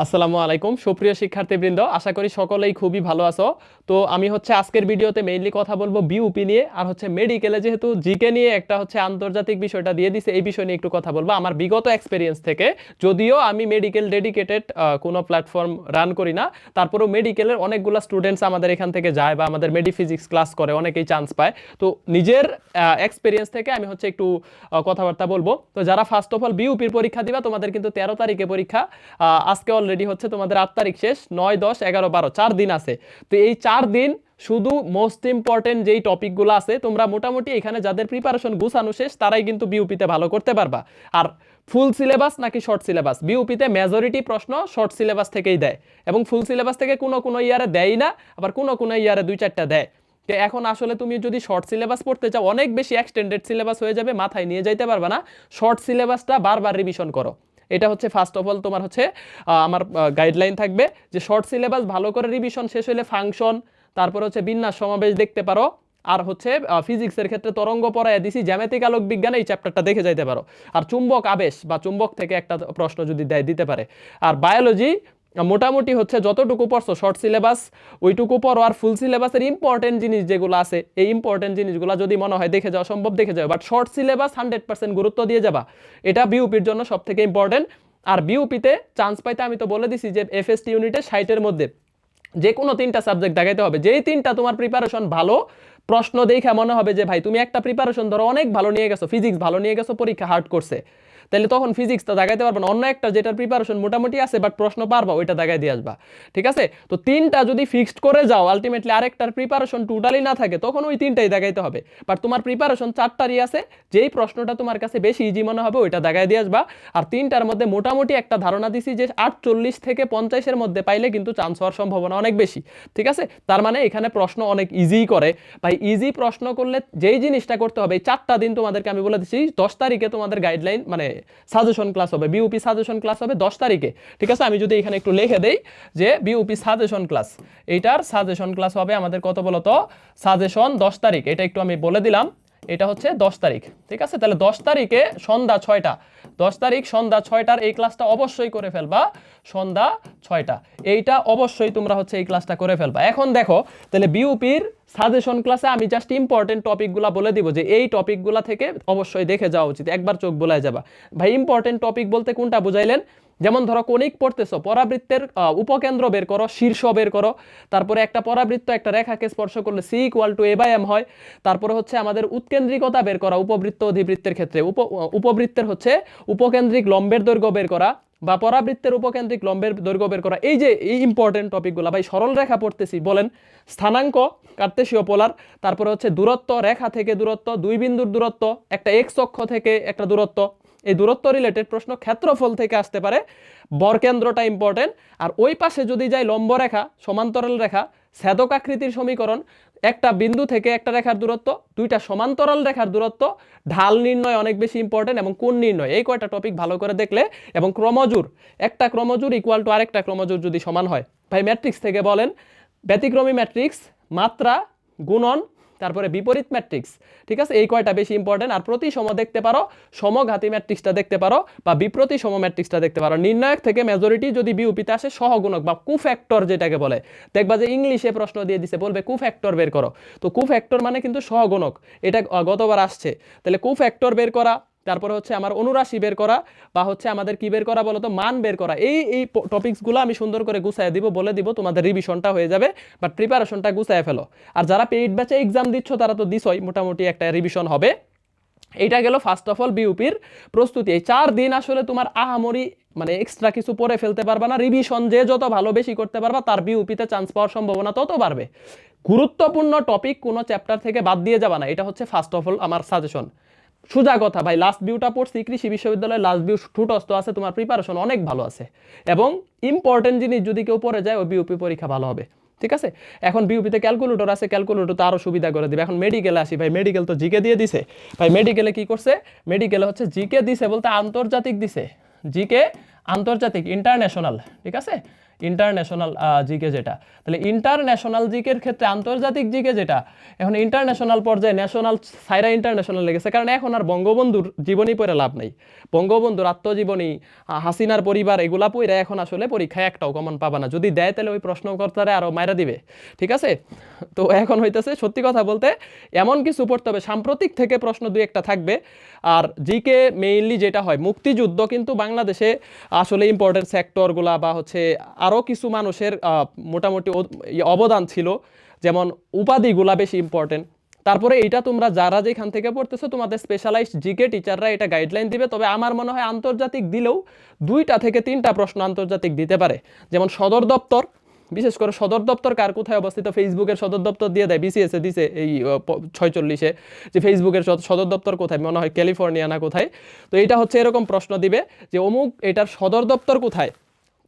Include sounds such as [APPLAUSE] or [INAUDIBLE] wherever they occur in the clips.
আসসালামু আলাইকুম। সুপ্রিয় শিক্ষার্থীবৃন্দ, আশা করি সকলেই খুবই ভালো আছো। তো আমি হচ্ছে আজকের ভিডিওতে মেইনলি কথা বলব বিউপি নিয়ে, আর হচ্ছে মেডিকেলে যেহেতু জিকে নিয়ে একটা হচ্ছে আন্তর্জাতিক বিষয়টা দিয়ে দিছে, এই বিষয় নিয়ে একটু কথা বলব আমার বিগত এক্সপিরিয়েন্স থেকে। যদিও আমি মেডিকেল ডেডিকেটেড কোনো প্ল্যাটফর্ম রান করি না, তারপরেও মেডিকেলের অনেকগুলো স্টুডেন্টস আমাদের এখান থেকে যায় বা আমাদের মেডিফিজিক্স ক্লাস করে, অনেকেই চান্স পায়। তো নিজের এক্সপিরিয়েন্স থেকে আমি হচ্ছে একটু কথাবার্তা বলব। তো যারা ফার্স্ট অফ অল বিউপির পরীক্ষা দিবা, তোমাদের কিন্তু তেরো তারিখে পরীক্ষা আজকে অলরেডি হচ্ছে তোমাদের আট তারিখ শেষ, নয়, দশ, এগারো, বারো, চার দিন আছে। তো এই চার দিন শুধু মোস্ট ইম্পর্টেন্ট যেই টপিকগুলো আছে, তোমরা মোটামুটি এখানে যাদের প্রিপারেশন গুছানো শেষ, তারাই কিন্তু বিউপিতে ভালো করতে পারবা। আর ফুল সিলেবাস নাকি শর্ট সিলেবাস বিউপিতে মেজরিটি প্রশ্ন শর্ট সিলেবাস থেকেই দেয়। এবং ফুল সিলেবাস থেকে কোনো কোনো ইয়ারে দেয় না, আবার কোনো কোনো ইয়ারে দুই, চারটা দেয়। তো এখন আসলে তুমি যদি শর্ট সিলেবাস পড়তে চাও, অনেক বেশি এক্সটেন্ডেড সিলেবাস হয়ে যাবে, মাথায় নিয়ে যাইতে পারবে না। শর্ট সিলেবাসটা বারবার রিভিশন করো। এটা হচ্ছে ফার্স্ট অফ অল তোমার হচ্ছে আমার গাইডলাইন থাকবে যে শর্ট সিলেবাস ভালো করে রিভিশন শেষ হলে ফাংশন তারপর হচ্ছে বিন্যাস সমাবেশ দেখতে পারো, আর হচ্ছে ফিজিক্সের ক্ষেত্রে তরঙ্গ পড়ায় দিছি জ্যামেতিক আলোক বিজ্ঞানে, এই চ্যাপ্টারটা দেখে যাইতে পারো। আর চুম্বক আবেশ বা চুম্বক থেকে একটা প্রশ্ন যদি দেয়, দিতে পারে। আর বায়োলজি মোটামুটি হচ্ছে যতটুকু পড়ছো শর্ট সিলেবাস ওইটুকু পড়ো আর ফুল সিলেবাসের ইম্পর্টেন্ট জিনিস যেগুলো আছে, এই ইম্পর্টেন্ট জিনিসগুলো যদি মনে হয় দেখে যাওয়া সম্ভব দেখে যাও but short syllabus hundred percent গুরুত্ব দিয়ে যাবা। এটা বিউপির জন্য সব থেকে ইম্পর্টেন্ট আর বিউপিতে চান্স পাইতে আমি তো বলে দিছি যে এফএসটি ইউনিটে ষাটের মধ্যে যে কোনো তিনটা সাবজেক্ট দেখাইতে হবে। যেই তিনটা তোমার প্রিপারেশন ভালো প্রশ্ন দেখে মনে হবে যে, ভাই, তুমি একটা প্রিপারেশন ধরো, অনেক ভালো নিয়ে গেছো ফিজিক্স ভালো নিয়ে গেছো, পরীক্ষা হার্ড করছে। তাহলে তখন ফিজিক্সটা দেখাইতে পারবে না, অন্য একটা যেটার প্রিপারেশন মোটামুটি আছে বাট প্রশ্ন পারবা, ওইটা দেখাই দিয়ে আসবা। ঠিক আছে? তো তিনটা যদি ফিক্সড করে যাও আলটিমেটলি আরেকটার প্রিপারেশন টোটালি না থাকে, তখন ওই তিনটাই দেখাইতে হবে। বাট তোমার প্রিপারেশন চারটারই আছে, যেই প্রশ্নটা তোমার কাছে বেশি ইজি মনে হবে, ওইটা দেখাই দিয়ে আসবা। আর তিনটার মধ্যে মোটামুটি একটা ধারণা দিছি যে, আটচল্লিশ থেকে পঞ্চাশের মধ্যে পাইলে কিন্তু চান্স হওয়ার সম্ভাবনা অনেক বেশি। ঠিক আছে? তার মানে এখানে প্রশ্ন অনেক ইজি করে। ভাই ইজি প্রশ্ন করলে যেই জিনিসটা করতে হবে, এই চারটা দিন তোমাদেরকে আমি বলে দিচ্ছি দশ তারিখে তোমাদের গাইডলাইন মানে সাজেশন ক্লাস হবে বিউপি সাজেশন ক্লাস হবে দশ তারিখে, ঠিক আছে? আমি যদি এখানে একটু লিখে দেই যে B U P suggestion class এইটার সাজেশন ক্লাস হবে আমাদের কত বলতো? সাজেশন দশ তারিখ, এটা একটু আমি বলে দিলাম। এটা হচ্ছে দশ তারিখ, ঠিক আছে? তাহলে দশ তারিখে সন্ধ্যা ছয়টা, দশ তারিখ সন্ধ্যা ছয়টার এই ক্লাসটা অবশ্যই করে ফেলবা, সন্ধ্যা ছয়টা। এইটা অবশ্যই তোমরা হচ্ছে এই ক্লাসটা করে ফেলবা। এখন দেখো, তাহলে বিউপির সাজেশন ক্লাসে আমি জাস্ট ইম্পর্টেন্ট টপিকগুলো বলে দিব যে এই টপিকগুলো থেকে অবশ্যই দেখে যাওয়া উচিত। একবার চোখ বোলায় যাবা। ভাই ইম্পর্টেন্ট টপিক বলতে কোনটা বুঝাইলেন? যেমন ধরো কণিক পড়তেছো, পরাবৃত্তের উপকেন্দ্র বের করো, শীর্ষ বের করো, তারপরে একটা পরাবৃত্ত একটা রেখাকে স্পর্শ করলে C equal to A by M হয়, তারপরে হচ্ছে আমাদের উৎকেন্দ্রিকতা বের করা, উপবৃত্ত অধিবৃত্তের ক্ষেত্রে। উপ উপবৃত্তের হচ্ছে উপকেন্দ্রিক লম্বের দৈর্ঘ্য বের করা বা পরাবৃত্তের উপকেন্দ্রিক লম্বের দৈর্ঘ্য বের করা। এই যে এই ইম্পর্টেন্ট টপিকগুলো ভাই, সরল রেখা পড়তেছি, বলেন, স্থানাঙ্ক কার্তেশীয় পোলার তারপরে হচ্ছে দূরত্ব, রেখা থেকে দূরত্ব, দুই বিন্দুর দূরত্ব, একটা এক্স অক্ষ থেকে একটা দূরত্ব এই দূরত্ব রিলেটেড প্রশ্ন ক্ষেত্রফল থেকে আসতে পারে। বরকেন্দ্রটা ইম্পর্টেন্ট আর ওই পাশে যদি যাই লম্ব রেখা, সমান্তরাল রেখা ছেদক আকৃতির সমীকরণ, একটা বিন্দু থেকে একটা রেখার দূরত্ব, দুইটা সমান্তরাল রেখার দূরত্ব, ঢাল নির্ণয় অনেক বেশি ইম্পর্টেন্ট এবং কোণ নির্ণয়, এই কয়টা টপিক ভালো করে দেখলে। এবং ক্রমজোর, একটা ক্রমজোর ইকুয়াল টু আরেকটা ক্রমজোর যদি সমান হয়। ভাই ম্যাট্রিক্স থেকে বলেন, ব্যতিক্রমী ম্যাট্রিক্স মাত্রা, গুণন তারপরে বিপরীত ম্যাট্রিক্স ঠিক আছে? এই কয়টা বেশি ইম্পর্টেন্ট আর প্রতি সম দেখতে পারো, সমঘাতী ম্যাট্রিক্সটা দেখতে পারো বা বিপ্রতি সম ম্যাট্রিক্সটা দেখতে পারো। নির্ণায়ক থেকে মেজরিটি যদি বিউপিতে আসে, সহগুণক বা কুফ্যাক্টর যেটাকে বলে, দেখবা যে ইংলিশে প্রশ্ন দিয়ে দিছে, বলবে কুফ্যাক্টর বের করো। তো কুফ্যাক্টর মানে কিন্তু সহগুণক, এটা গতবার আসছে। তাহলে কুফ্যাক্টর বের করা তারপরে হচ্ছে আমার অনুরাশি বের করা বা হচ্ছে আমাদের কি বের করা বলতো? মান বের করা। এই এই টপিকসগুলো আমি সুন্দর করে গুছায় দিব, বলে দিব, তোমাদের রিভিশনটা হয়ে যাবে বাট প্রিপারেশনটা গুছায় ফেলো। আর যারা পেইড ব্যাচে এক্সাম দিচ্ছ, তারা তো দিছই, মোটামুটি একটা রিভিশন হবে। এইটা গেল ফার্স্ট অফ অল বিউপির প্রস্তুতি। এই চার দিন আসলে তোমার আহামরি মানে এক্সট্রা কিছু পড়ে ফেলতে পারবা না। রিভিশন যে যত ভালো বেশি করতে পারবা, তার বিউপিতে চান্স পাওয়ার সম্ভাবনা তত বাড়বে। গুরুত্বপূর্ণ টপিক কোনো চ্যাপ্টার থেকে বাদ দিয়ে যাবা না। এটা হচ্ছে ফার্স্ট অফ অল আমার সাজেশন সোজা কথা, ভাই লাস্ট ভিউটা পড়ছি, কৃষি বিশ্ববিদ্যালয়ের লাস্ট ভিউ ঠুটস্থ আছে, তোমার প্রিপারেশন অনেক ভালো আছে। এবং ইম্পর্টেন্ট জিনিস যদি কেউ পড়ে যায়, ওই বিউপি পরীক্ষা ভালো হবে। ঠিক আছে? এখন বিউপিতে ক্যালকুলেটর আছে ক্যালকুলেটর তো আরও সুবিধা করে দিবে। এখন মেডিকেলে আসি, ভাই মেডিকেল তো জিকে দিয়ে দিছে। ভাই মেডিকেলে কি করছে? মেডিকেলে হচ্ছে জিকে দিছে বলতে আন্তর্জাতিক দিছে। জিকে আন্তর্জাতিক ইন্টারন্যাশনাল ঠিক আছে? ইন্টারন্যাশনাল জিকে যেটা। তাহলে ইন্টারন্যাশনাল জিকের ক্ষেত্রে আন্তর্জাতিক জিকে যেটা, এখন ইন্টারন্যাশনাল পর্যায়ে ন্যাশনাল সাইরা ইন্টারন্যাশনাল লেগেছে। কারণ এখন আর বঙ্গবন্ধুর জীবনী পড়ে লাভ নেই। বঙ্গবন্ধুর আত্মজীবনী হাসিনার পরিবার এগুলা পড়ে এখন আসলে পরীক্ষায় একটাও কমন পাবা না। যদি দেয় তাহলে ওই প্রশ্নকর্তারা আরও মায়েরা দিবে। ঠিক আছে? তো এখন হইতেছে, সত্যি কথা বলতে এমন কিছু পড়তে হবে। সাম্প্রতিক থেকে প্রশ্ন দুই একটা থাকবে। আর জিকে মেইনলি যেটা হয়, মুক্তিযুদ্ধ কিন্তু বাংলাদেশে আসলে ইম্পর্টেন্ট সেক্টরগুলা বা হচ্ছে আরও কিছু মানুষের মোটামুটি ইয়ে অবদান ছিল, যেমন উপাধিগুলা বেশি ইম্পর্টেন্ট তারপরে এটা তোমরা যারা যেখান থেকে পড়তেছো, তোমাদের স্পেশালাইজড জিকে টিচাররা এটা গাইডলাইন দিবে। তবে আমার মনে হয় আন্তর্জাতিক দিলেও দুইটা থেকে তিনটা প্রশ্ন আন্তর্জাতিক দিতে পারে। যেমন সদর দপ্তর, বিশেষ করে সদর দপ্তর কার কোথায় অবস্থিত? ফেসবুকের সদর দপ্তর দিয়ে দেয় বিসিএসে দিছে এই ছয়চল্লিশে, যে ফেসবুকের সদ- সদর দপ্তর কোথায়? মনে হয় ক্যালিফোর্নিয়া না কোথায়? তো এটা হচ্ছে এরকম প্রশ্ন দিবে যে অমুক এটার সদর দপ্তর কোথায়?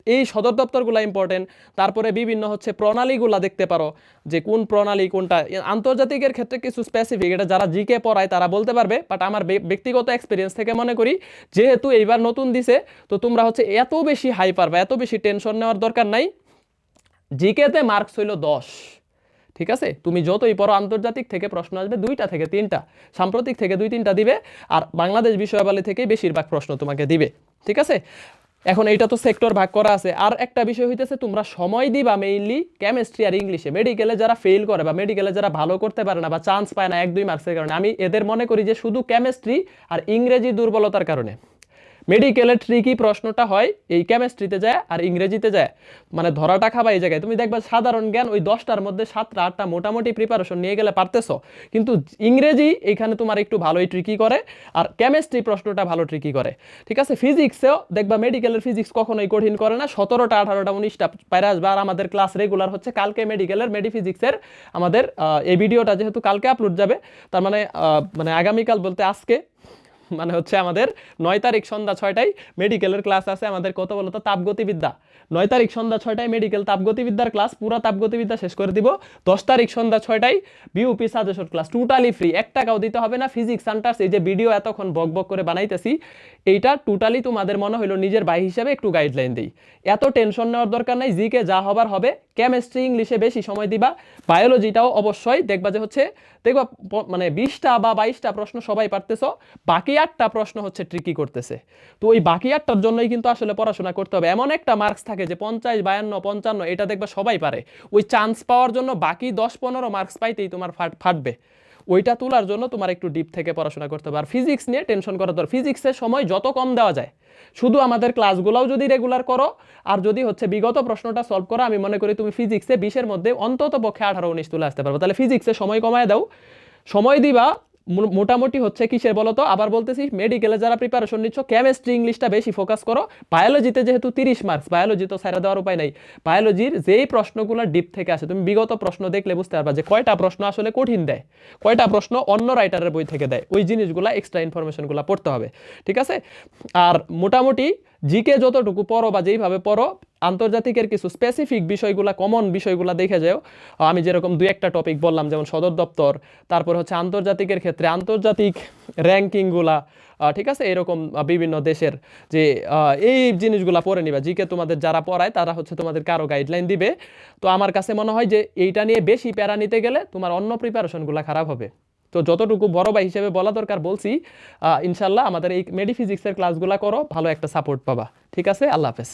এই সদর দপ্তরগুলো ইম্পর্টেন্ট তারপরে বিভিন্ন হচ্ছে প্রণালীগুলা দেখতে পারো, যে কোন প্রণালী কোনটা। আন্তর্জাতিকের ক্ষেত্রে কিছু স্পেসিফিক এটা যারা জিকে পড়ায় তারা বলতে পারবে বাট আমার ব্যক্তিগত এক্সপিরিয়েন্স থেকে মনে করি, যেহেতু এইবার নতুন দিছে, তো তোমরা হচ্ছে এত বেশি হাইপার বা এত বেশি টেনশন নেওয়ার দরকার নাই। জিকেতে মার্কস হইল দশ, ঠিক আছে? তুমি যতই পড়ো, আন্তর্জাতিক থেকে প্রশ্ন আসবে দুইটা থেকে তিনটা, সাম্প্রতিক থেকে দুই তিনটা দিবে, আর বাংলাদেশ বিষয়াবলী থেকেই বেশিরভাগ প্রশ্ন তোমাকে দিবে, ঠিক আছে? এখন এইটা তো সেক্টর ভাগ করা আছে। আর একটা বিষয় হইতেছে, তোমরা সময় দিবা মেইনলি কেমিস্ট্রি আর ইংলিশে মেডিকেলে যারা ফেল করে বা মেডিকেলে যারা ভালো করতে পারে না বা চান্স পায় না এক, দুই মার্কসের কারণে, আমি এদের মনে করি যে শুধু কেমিস্ট্রি আর ইংরেজি দুর্বলতার কারণে। মেডিকেলের ট্রিকি প্রশ্নটা হয়, এই কেমিস্ট্রিতে যায় আর ইংরেজিতে যায়। মানে ধরাটা খাবা এই জায়গায়। তুমি দেখবা সাধারণ জ্ঞান ওই দশটার মধ্যে সাতটা, আটটা মোটামুটি প্রিপারেশন নিয়ে গেলে পারতেছো। কিন্তু ইংরেজি এখানে তোমার একটু ভালোই ট্রিকি করে আর কেমিস্ট্রি প্রশ্নটা ভালো ট্রিকি করে। ঠিক আছে? ফিজিক্সেও দেখবা মেডিকেলের ফিজিক্স কখনোই কঠিন করে না। সতেরোটা, আঠারোটা, উনিশটা পায়রা আসবে আর আমাদের ক্লাস রেগুলার হচ্ছে কালকে মেডিকেলের মেডিফিজিক্সের আমাদের এই ভিডিওটা যেহেতু কালকে আপলোড যাবে, তার মানে মানে আগামীকাল বলতে আজকে [LAUGHS] মানে হচ্ছে আমাদের নয় তারিখ সন্ধ্যা ছয়টায় মেডিকেলের ক্লাস আছে, আমাদের কত বলতো তাপগতিবিদ্যা। নয় তারিখ সন্ধ্যা ছয়টায় মেডিকেল তাপগতিবিদ্যার ক্লাস পুরো তাপগতিবিদ্যা শেষ করে দিব। দশ তারিখ সন্ধ্যা ছয়টায় BUP suggestion class totally free এক টাকাও দিতে হবে না। ফিজিক্স সেন্টার্স এই যে ভিডিও এতক্ষণ বক বক করে বানাইতেছি, এইটা টোটালি তোমাদের মনে হলো নিজের ভাই হিসাবে একটু গাইডলাইন দিই। এত টেনশন নেওয়ার দরকার নাই জিকে যা হবার হবে। কেমিস্ট্রি ইংলিশে বেশি সময় দিবা। বায়োলজিটাও অবশ্যই। দেখবা যে হচ্ছে, দেখবা মানে বিশটা বা বাইশটা প্রশ্ন সবাই পারতেছো। বাকি আটটা প্রশ্ন হচ্ছে ট্রিকি করতেছে। তো ওই বাকি আটটার জন্যই কিন্তু আসলে পড়াশোনা করতে হবে। এমন একটা মার্কস থাকে যে পঞ্চাশ, বায়ান্ন, পঞ্চান্ন, এটা দেখবা সবাই পারে। ওই চান্স পাওয়ার জন্য বাকি দশ, পনেরো মার্কস পাইতেই তোমার ফাট- ফাটবে। ওইটা তোলার জন্য তোমার একটু ডিপ থেকে পড়াশোনা করতে হবে। আর ফিজিক্স নিয়ে টেনশন করার দরকার। ফিজিক্সের সময় যত কম দেওয়া যায়, শুধু আমাদের ক্লাসগুলোও যদি রেগুলার করো, আর যদি হচ্ছে বিগত প্রশ্নটা সলভ করো, আমি মনে করি তুমি ফিজিক্সে বিশের মধ্যে অন্তত পক্ষে আঠারো, উনিশ তুলে আসতে পারবে। তাহলে ফিজিক্সে সময় কমায় দাও। সময় দিবা মোটামুটি হচ্ছে কিসের বলো তো আবার বলতেছি মেডিকেলে যারা প্রিপারেশন নিচ্ছ কেমিস্ট্রি ইংলিশটা বেশি ফোকাস করো। বায়োলজিতে যেহেতু তিরিশ মার্কস বায়োলজি তো সাইরা দেওয়ার উপায় নাই। বায়োলজির যেই প্রশ্নগুলো ডিপ থেকে আসে, তুমি বিগত প্রশ্ন দেখলে বুঝতে পারবা যে কয়টা প্রশ্ন আসলে কঠিন দেয়, কয়টা প্রশ্ন অন্য রাইটারের বই থেকে দেয়। ওই জিনিসগুলো এক্সট্রা ইনফরমেশনগুলো পড়তে হবে, ঠিক আছে? আর মোটামুটি জিকে যতটুকু পড়ো বা যেইভাবে পড়ো আন্তর্জাতিকের কিছু স্পেসিফিক বিষয়গুলো কমন বিষয়গুলো দেখে যাও। আমি যেরকম দুই একটা টপিক বললাম, যেমন সদর দপ্তর, তারপর হচ্ছে আন্তর্জাতিকের ক্ষেত্রে আন্তর্জাতিক র্যাঙ্কিংগুলা ঠিক আছে? এরকম বিভিন্ন দেশের যে এই জিনিসগুলা পড়ে নিবা। জিকে তোমাদের যারা পড়ায়, তারা হচ্ছে তোমাদের কারও গাইডলাইন দিবে। তো আমার কাছে মনে হয় যে, এইটা নিয়ে বেশি প্যারা নিতে গেলে তোমার অন্য প্রিপারেশনগুলো খারাপ হবে। তো যতটুকু বড় ভাই হিসেবে বলা দরকার বলছি ইনশাল্লাহ আমাদের এই মেডিফিজিক্সের ক্লাসগুলো করো, ভালো একটা সাপোর্ট পাবা। ঠিক আছে? আল্লাহ হাফেজ।